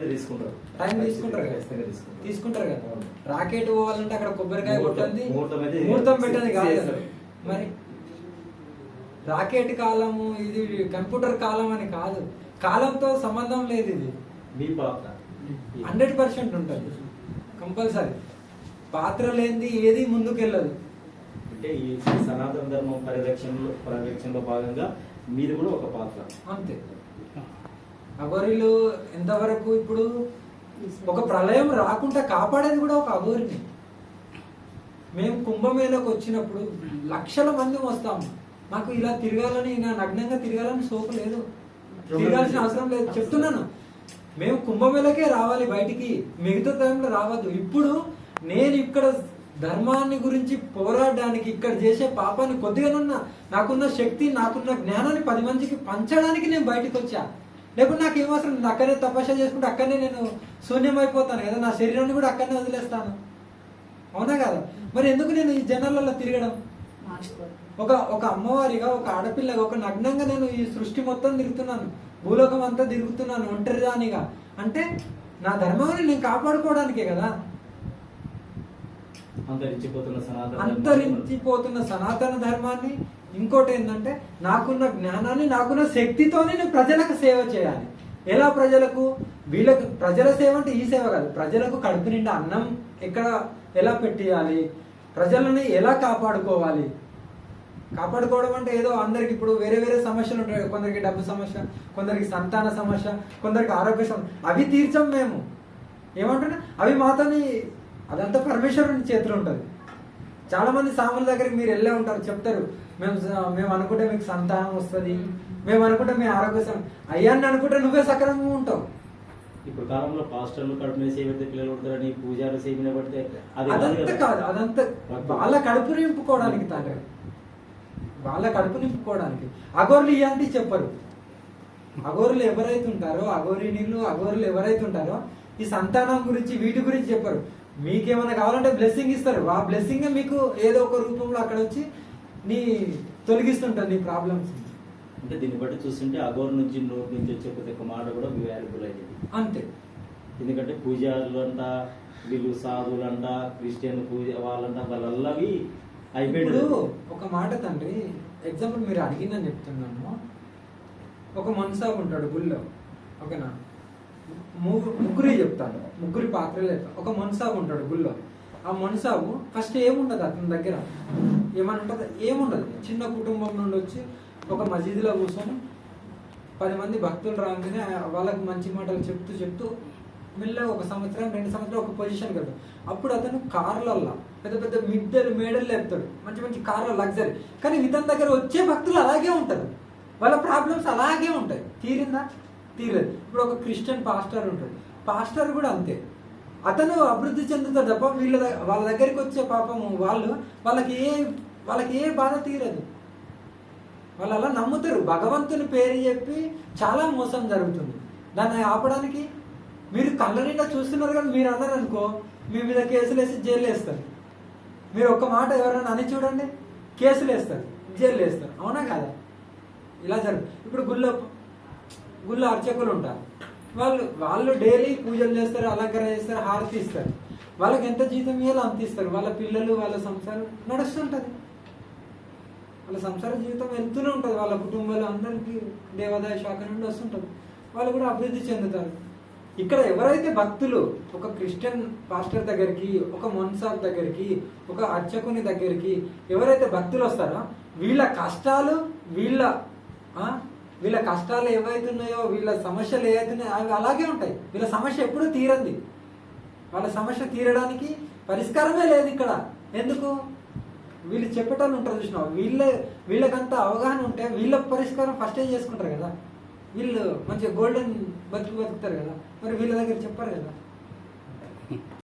అయితే తీసుకుంటారు. టైం తీసుకుంటారు కదా. తీసుకుంటారు. కదా. రాకెట్ పోవాలంటే అక్కడ కొబ్బరికాయ కొట్టండి. ముహూర్తం పెట్టండి కాదు. మరి రాకెట్ కాలము ఇది కంప్యూటర్ కాలం అని కాదు. కాలంతో సంబంధం లేదు ఇది. మీ పాత్ర. హండ్రెడ్ పర్సెంట్ ఉంటుంది. కంపల్సరీ. పాత్ర లేనిది ఏది ముందుకెళ్ళదు. అంటే ఈ సనాతన ధర్మం పరిరక్షణలో పరిరక్షణలో భాగంగా మీది కూడా ఒక పాత్ర. అంతే. అఘోరీలు ఎంతవరకు ఇప్పుడు ఒక ప్రళయం రాకుండా కాపాడేది కూడా ఒక అఘోరిని. మేము కుంభమేళకు వచ్చినప్పుడు లక్షల మంది వస్తాము. నాకు ఇలా తిరగాలని నా నగ్నంగా తిరగాలని సోకు లేదు. తిరగాల్సిన అవసరం లేదు. చెప్తున్నాను. మేము కుంభమేళకే రావాలి బయటికి. మిగతా టైంలో రావద్దు. ఇప్పుడు నేను ఇక్కడ ధర్మాన్ని గురించి పోరాడడానికి ఇక్కడ చేసే పాపాన్ని కొద్దిగానున్న నాకున్న శక్తి నాకున్న జ్ఞానాన్ని పది మందికి పంచడానికి నేను బయటికి వచ్చా. లేకుంటే నాకు ఏమవసరం అక్కడే తపస్య చేసుకుంటే అక్కడనే నేను శూన్యం అయిపోతాను కదా నా శరీరాన్ని కూడా అక్కడనే వదిలేస్తాను. అవునా కదా? మరి ఎందుకు నేను ఈ జనాలలో తిరగడం? ఒక ఒక అమ్మవారిగా ఒక ఆడపిల్లగా ఒక నగ్నంగా నేను ఈ సృష్టి మొత్తం తిరుగుతున్నాను. భూలోకం అంతా తిరుగుతున్నాను ఒంటరిదానిగా. అంటే నా ధర్మాన్ని నేను కాపాడుకోవడానికే కదా? అంతరించిపోతున్న సనాతన అంతరించిపోతున్న సనాతన ధర్మాన్ని ఇంకోటి ఏంటంటే నాకున్న జ్ఞానాన్ని నాకున్న శక్తితోనే నేను ప్రజలకు సేవ చేయాలి. ఎలా ప్రజలకు? వీళ్ళకు ప్రజల సేవ అంటే ఈ సేవ కాదు. ప్రజలకు కడుపు నిండా అన్నం ఎక్కడ ఎలా పెట్టియాలి? ప్రజలని ఎలా కాపాడుకోవాలి? కాపాడుకోవడం అంటే ఏదో అందరికి ఇప్పుడు వేరే వేరే సమస్యలు ఉంటాయి. కొందరికి డబ్బు సమస్య కొందరికి సంతాన సమస్య కొందరికి ఆరోగ్య సమస్య అవి తీర్చం మేము. ఏమంటున్నా? అవి మాతోని అదంతా పరమేశ్వరుని చేతిలో ఉంటుంది. చాలా మంది సాముల దగ్గరికి మీరు వెళ్ళే ఉంటారు చెప్తారు. మేము మేము అనుకుంటే మీకు సంతానం వస్తుంది మేము అనుకుంటే మీ ఆరోగ్య అయ్యాన్ని అనుకుంటే నువ్వే సక్రమంగా ఉంటావు. ఇప్పుడు కాలంలో పాస్టర్లు కడుపు మీద సేవితే పిల్లలు ఉంటారని పూజారు సేవిన పడితే అదంతా కదా. కాదు అదంతా వాళ్ళ కడుపు నింపుకోవడానికి తండ్రి. వాళ్ళ కడుపు నింపుకోవడానికి. అగోర్లు ఇలాంటి చెప్పరు. అగోరులు ఎవరైతే ఉంటారో అగోరి నీళ్ళు అగోరులు ఎవరైతే ఉంటారో ఈ సంతానం గురించి వీటి గురించి చెప్పరు. మీకేమైనా కావాలంటే బ్లెస్సింగ్ ఇస్తారు. ఆ బ్లెస్సింగ్ మీకు ఏదో ఒక రూపంలో అక్కడ వచ్చి నీ తొలగిస్తుంటారు నీ ప్రాబ్లమ్స్ అంటే దీన్ని బట్టి చూస్తుంటే అగోర్ నుంచి నోటి నుంచి వచ్చే ప్రతి ఒక్క మాట కూడా వాల్యుబుల్ అయ్యేది. అంతే. ఎందుకంటే పూజారులు అంట వీళ్ళు సాధువులు అంట క్రిస్టియన్ పూజ వాళ్ళంట వాళ్ళవి అయిపోయాడు ఒక మాట తండ్రి ఎగ్జాంపుల్ మీరు అడిగిందని చెప్తున్నాను. ఒక మనసాబు ఉంటాడు గుళ్ళో ఓకేనా? ముగ్గురి చెప్తాను. ముగ్గురి పాత్రలు ఒక మనసాబు ఉంటాడు గుళ్ళో. ఆ మనసాబు ఫస్ట్ ఏముండదు అతని దగ్గర? ఏమని ఉంటుంది? ఏముండదు. చిన్న కుటుంబం నుండి వచ్చి ఒక మసీదులో కూర్చొని పది మంది భక్తులు రాగానే వాళ్ళకి మంచి మాటలు చెప్తూ చెప్తూ మెల్లగా ఒక సంవత్సరం రెండు సంవత్సరాలు ఒక పొజిషన్ కదా అప్పుడు అతను కార్లల్లో పెద్ద పెద్ద మిడ్డలు మేడలు లేపుతాడు. మంచి మంచి కార్ల లగ్జరీ. కానీ ఇతని దగ్గర వచ్చే భక్తులు అలాగే ఉంటారు. వాళ్ళ ప్రాబ్లమ్స్ అలాగే ఉంటాయి. తీరిందా? తీరదు. ఇప్పుడు ఒక క్రిస్టియన్ పాస్టర్ ఉంటాడు. పాస్టర్ కూడా అంతే. అతను అభివృద్ధి చెందుతాడు తప్ప వీళ్ళ వాళ్ళ దగ్గరికి వచ్చే పాపము వాళ్ళు వాళ్ళకి ఏ వాళ్ళకి ఏ బాధ తీరదు. వాళ్ళు అలా నమ్ముతారు. భగవంతుని పేరు చెప్పి చాలా మోసం జరుగుతుంది. దాన్ని ఆపడానికి మీరు కళ్ళ నిండా చూస్తున్నారు కానీ మీరు అన్నారు అనుకో మీ మీద కేసులు వేసి జైలు వేస్తారు. మీరు ఒక్క మాట ఎవరైనా అని చూడండి కేసులు వేస్తారు జైలు వేస్తారు. అవునా కాదా? ఇలా జరుగు ఇప్పుడు గుళ్ళో గుళ్ళో అర్చకులు ఉంటారు. వాళ్ళు వాళ్ళు డైలీ పూజలు చేస్తారు అలంకరణ చేస్తారు హారతి ఇస్తారు. వాళ్ళకి ఎంత జీతం ఇవ్వాలో అంత ఇస్తారు. వాళ్ళ పిల్లలు వాళ్ళ సంసారం నడుస్తుంటుంది. వాళ్ళ సంసార జీవితం వెళ్తూనే ఉంటుంది. వాళ్ళ కుటుంబాలు అందరికీ దేవాదాయ శాఖ నుండి వస్తుంటుంది. వాళ్ళు కూడా అభివృద్ధి చెందుతారు. ఇక్కడ ఎవరైతే భక్తులు ఒక క్రిస్టియన్ పాస్టర్ దగ్గరికి ఒక మొన్సాబ్ దగ్గరికి ఒక అర్చకుని దగ్గరికి ఎవరైతే భక్తులు వస్తారో వీళ్ళ కష్టాలు వీళ్ళ వీళ్ళ కష్టాలు ఏవైతున్నాయో వీళ్ళ సమస్యలు ఏవైతున్నాయో అవి అలాగే ఉంటాయి. వీళ్ళ సమస్య ఎప్పుడూ తీరంది. వాళ్ళ సమస్య తీరడానికి పరిష్కారమే లేదు ఇక్కడ. ఎందుకు? వీళ్ళు చెప్పటాన్ని ఉంటారు చూసినావు? వీళ్ళ వీళ్ళకంత అవగాహన ఉంటే వీళ్ళ పరిష్కారం ఫస్టే చేసుకుంటారు కదా. వీళ్ళు మంచిగా గోల్డెన్ బతుకు బతుకుతారు కదా. మరి వీళ్ళ దగ్గర చెప్పారు కదా.